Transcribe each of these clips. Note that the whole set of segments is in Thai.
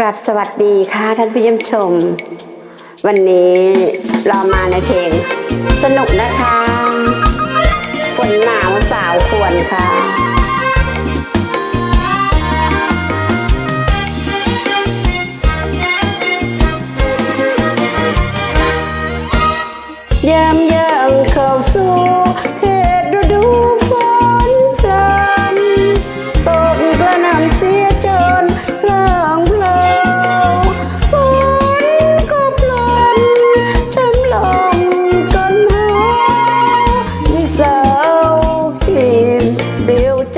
กราบสวัสดีค่ะท่านผู้เมชม วันนี้เรามาในเพลง สนุกนะคะฝนหนาวสาวควรค่ะ เปลี่ยวใจ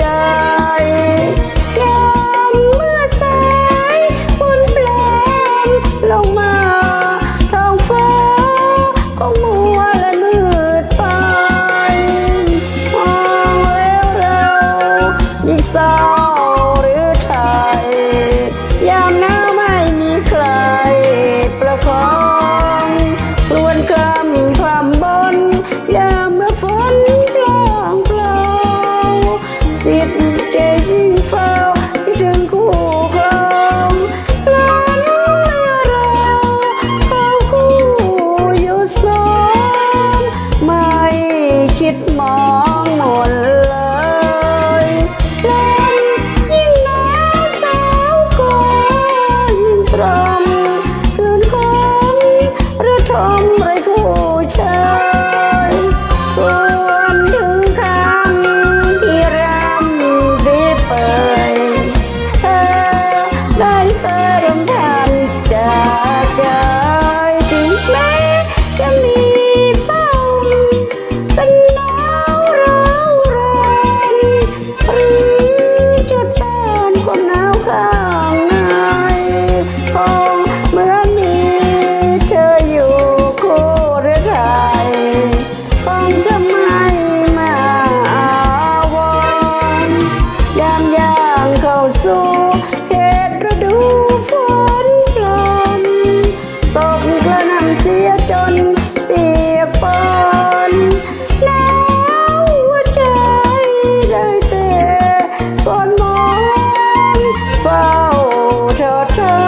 ย่างเข้าสู่เขตฤดูฝนกลมตกกระนำเสียจนเปียกปอนแล้วหัวใจได้เต่ก่อนมองเฝ้าเธอเธอ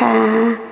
Ha. Huh.